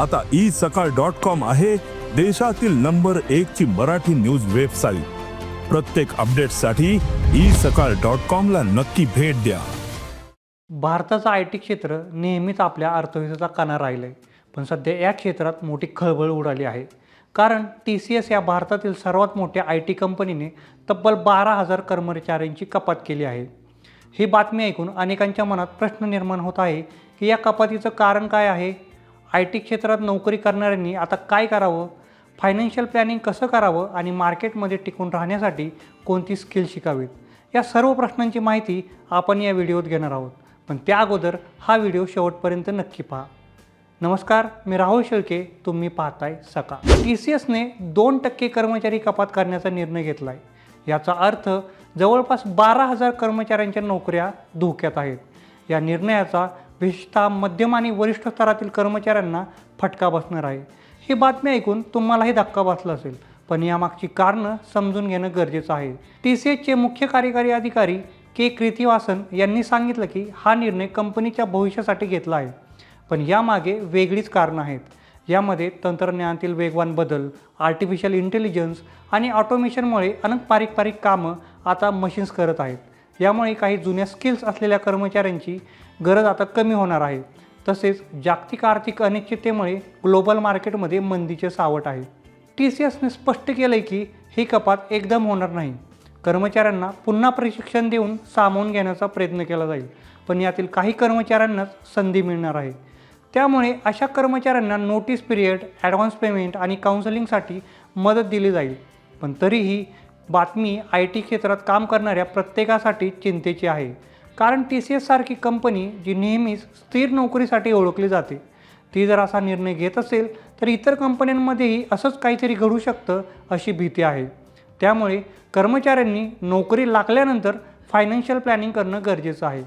आता ई सकाळ dot com आहे देशातील नंबर एक ची मराठी न्यूज वेबसाईट. प्रत्येक अपडेटसाठी ई सकाळ डॉट कॉम ला नक्की भेट द्या. भारताचं आय टी क्षेत्र नेहमीच आपल्या अर्थव्यवस्थेचा कणा राहिलं आहे पण सध्या या क्षेत्रात मोठी खळबळ उडाली आहे. कारण टी सी एस या भारतातील सर्वात मोठ्या आय टी कंपनीने तब्बल बारा हजार कर्मचाऱ्यांची कपात केली आहे. ही बातमी ऐकून अनेकांच्या मनात प्रश्न निर्माण होत आहे की या कपातीचं कारण काय आहे? आय टी क्षेत्रात नोकरी करणाऱ्यांनी आता काय करावं? फायनान्शियल प्लॅनिंग कसं करावं? आणि मार्केटमध्ये टिकून राहण्यासाठी कोणती स्किल शिकावीत? या सर्व प्रश्नांची माहिती आपण या व्हिडिओत घेणार आहोत. पण त्या अगोदर हा व्हिडिओ शेवटपर्यंत नक्की पहा. नमस्कार मी राहुल शेळके. तुम्ही पाहताय सका टी सी एसने दोन टक्के कर्मचारी कपात करण्याचा निर्णय घेतला आहे याचा अर्थ जवळपास बारा हजार कर्मचाऱ्यांच्या नोकऱ्या धोक्यात आहेत. या निर्णयाचा विशेषतः मध्यम आणि वरिष्ठ स्तरातील कर्मचाऱ्यांना फटका बसणार आहे. ही बातमी ऐकून तुम्हालाही धक्का बसला असेल पण यामागची कारणं समजून घेणं गरजेचं आहे. टी सी एसचे मुख्य कार्यकारी अधिकारी के. कृतिवासन यांनी सांगितलं की हा निर्णय कंपनीच्या भविष्यासाठी घेतला आहे पण यामागे वेगळीच कारणं आहेत. यामध्ये तंत्रज्ञानातील वेगवान बदल आर्टिफिशियल इंटेलिजन्स आणि ऑटोमेशनमुळे अनेक पारिक कामं आता मशीन्स करत आहेत. यामुळे काही जुन्या स्किल्स असलेल्या कर्मचाऱ्यांची गरज आता कमी होणार आहे. तसेच जागतिक आर्थिक अनिश्चिततेमुळे ग्लोबल मार्केटमध्ये मंदीचे सावट आहे. टी सी एसने स्पष्ट केलं आहे की ही कपात एकदम होणार नाही. कर्मचाऱ्यांना पुन्हा प्रशिक्षण देऊन सामावून घेण्याचा प्रयत्न केला जाईल. पण यातील काही कर्मचाऱ्यांनाच संधी मिळणार आहे. त्यामुळे अशा कर्मचाऱ्यांना नोटीस पिरियड ॲडव्हान्स पेमेंट आणि काउन्सलिंगसाठी मदत दिली जाईल. पण तरीही बातमी आय टी क्षेत्रात काम करणाऱ्या प्रत्येकासाठी चिंतेची आहे. कारण टी सी एससारखी कंपनी जी नेहमीच स्थिर नोकरीसाठी ओळखली जाते ती जर असा निर्णय घेत असेल तर इतर कंपन्यांमध्येही असंच काहीतरी घडू शकतं अशी भीती आहे. त्यामुळे कर्मचाऱ्यांनी नोकरी लागल्यानंतर फायनान्शियल प्लॅनिंग करणं गरजेचं आहे.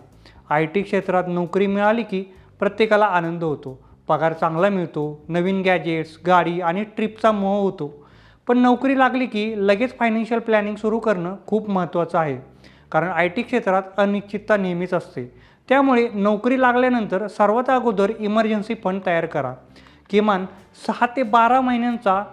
आय टी क्षेत्रात नोकरी मिळाली की प्रत्येकाला आनंद होतो. पगार चांगला मिळतो नवीन गॅजेट्स गाडी आणि ट्रिपचा मोह होतो. पण नोकरी लागली की लगेच फायनान्शियल प्लॅनिंग सुरू करणं खूप महत्त्वाचं आहे. कारण आय टी क्षेत्रात अनिश्चितता नेहमीच असते. त्यामुळे नोकरी लागल्यानंतर सर्वात अगोदर इमर्जन्सी फंड तयार करा. किमान सहा ते बारा महिन्यांचा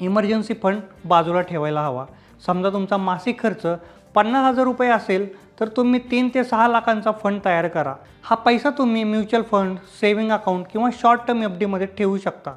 इमर्जन्सी फंड बाजूला ठेवायला हवा. समजा तुमचा मासिक खर्च पन्नास हजार रुपये असेल तर तुम्ही तीन ते सहा लाखांचा फंड तयार करा. हा पैसा तुम्ही म्युच्युअल फंड सेव्हिंग अकाउंट किंवा शॉर्ट टर्म एफ डीमध्ये ठेवू शकता.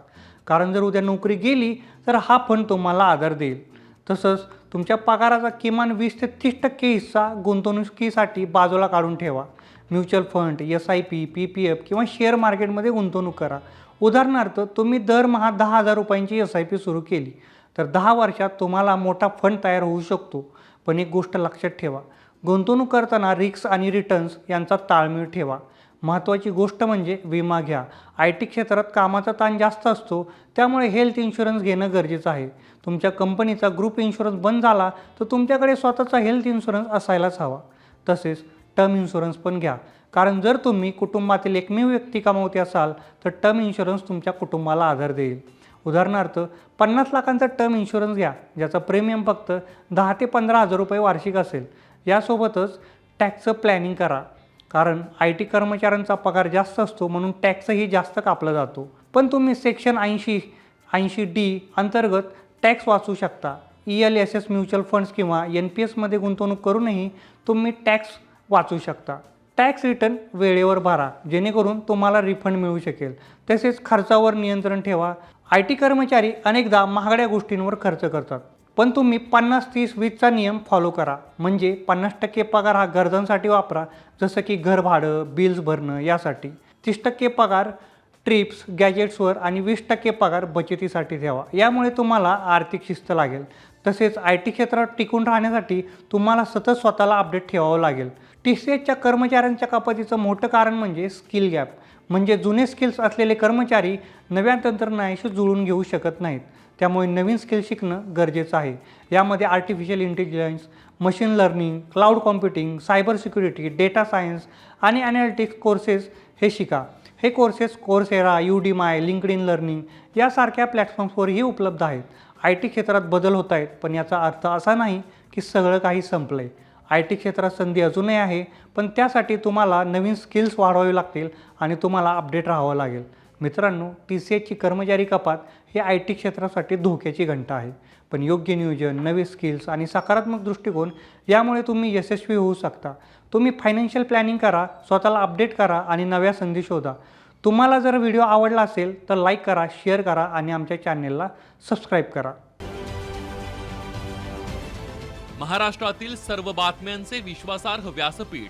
कारण जर उद्या नोकरी गेली तर हा फंड तुम्हाला आधार देईल. तसंच तुमच्या पगाराचा किमान वीस ते तीस टक्के हिस्सा गुंतवणुकीसाठी बाजूला काढून ठेवा. Mutual fund S I P P P F किंवा शेअर मार्केटमध्ये गुंतवणूक करा. उदाहरणार्थ तुम्ही दरमहा दहा हजार रुपयांची एस आय पी सुरू केली तर दहा वर्षात तुम्हाला मोठा फंड तयार होऊ शकतो. पण एक गोष्ट लक्षात ठेवा गुंतवणूक करताना रिक्स आणि रिटर्न्स यांचा ताळमेळ ठेवा. महत्त्वाची गोष्ट म्हणजे विमा घ्या. आय टी क्षेत्रात कामाचा ताण जास्त असतो त्यामुळे हेल्थ इन्शुरन्स घेणं गरजेचं आहे. तुमच्या कंपनीचा ग्रुप इन्शुरन्स बंद झाला तर तुमच्याकडे स्वतःचा हेल्थ इन्शुरन्स असायलाच हवा. तसेच टर्म इन्शुरन्स पण घ्या. कारण जर तुम्ही कुटुंबातील एकमेव व्यक्ती कमावते असाल तर टर्म इन्शुरन्स तुमच्या कुटुंबाला आधार देईल. उदाहरणार्थ पन्नास लाखांचा टर्म इन्शुरन्स घ्या ज्याचा प्रीमियम फक्त दहा ते पंधरा हजार रुपये वार्षिक असेल. यासोबतच टॅक्सचं प्लॅनिंग करा. कारण आय टी कर्मचाऱ्यांचा पगार जास्त असतो म्हणून टॅक्सही जास्त कापला जातो. पण तुम्ही सेक्शन ऐंशी ऐंशी डी अंतर्गत टॅक्स वाचू शकता. E L S S mutual funds किंवा एन पी एसमध्ये गुंतवणूक करूनही तुम्ही टॅक्स वाचू शकता. टॅक्स रिटर्न वेळेवर भरा जेणेकरून तुम्हाला रिफंड मिळू शकेल. तसेच खर्चावर नियंत्रण ठेवा. आय टी कर्मचारी अनेकदा महागड्या गोष्टींवर खर्च करतात. पण तुम्ही पन्नास तीस वीसचा नियम फॉलो करा. म्हणजे पन्नास टक्के पगार हा गरजांसाठी वापरा. जसं की घर भाडं बिल्स भरणं यासाठी. तीस टक्के पगार ट्रिप्स गॅजेट्सवर आणि वीस टक्के पगार बचतीसाठी ठेवा. यामुळे तुम्हाला आर्थिक शिस्त लागेल. तसेच आय टी क्षेत्रात टिकून राहण्यासाठी तुम्हाला सतत स्वतःला अपडेट ठेवावं लागेल. टी सी एचच्या कर्मचाऱ्यांच्या कपातीचं मोठं कारण म्हणजे स्किल गॅप म्हणजे जुने स्किल्स असलेले कर्मचारी नव्या तंत्रज्ञानाशी जुळून घेऊ शकत नाहीत. त्यामुळे नवीन स्किल शिकणं गरजेचं आहे. यामध्ये artificial intelligence machine learning cloud computing cyber security data science आणि ॲनालिटिक्स कोर्सेस हे शिका. हे courses Coursera Udemy LinkedIn learning यासारख्या प्लॅटफॉर्म्सवरही उपलब्ध आहेत. आय टी क्षेत्रात बदल होत आहेत पण याचा अर्थ असा नाही की सगळं काही संपलं आहे आय टी क्षेत्रात संधी अजूनही आहे पण त्यासाठी तुम्हाला नवीन स्किल्स वाढवावे लागतील आणि तुम्हाला अपडेट राहावं लागेल. मित्रांनो टी सी एसची कर्मचारी कपात ही आय टी क्षेत्रासाठी धोक्याची घंटा आहे. पण योग्य नियोजन नवे स्किल्स आणि सकारात्मक दृष्टिकोन यामुळे तुम्ही यशस्वी होऊ शकता. तुम्ही फायनान्शियल प्लॅनिंग करा स्वतःला अपडेट करा आणि नव्या संधी शोधा. तुम्हाला जर व्हिडिओ आवडला असेल तर लाईक करा शेअर करा आणि आमच्या चॅनेलला सबस्क्राईब करा. महाराष्ट्रातील सर्व बातम्यांचे विश्वासार्ह व्यासपीठ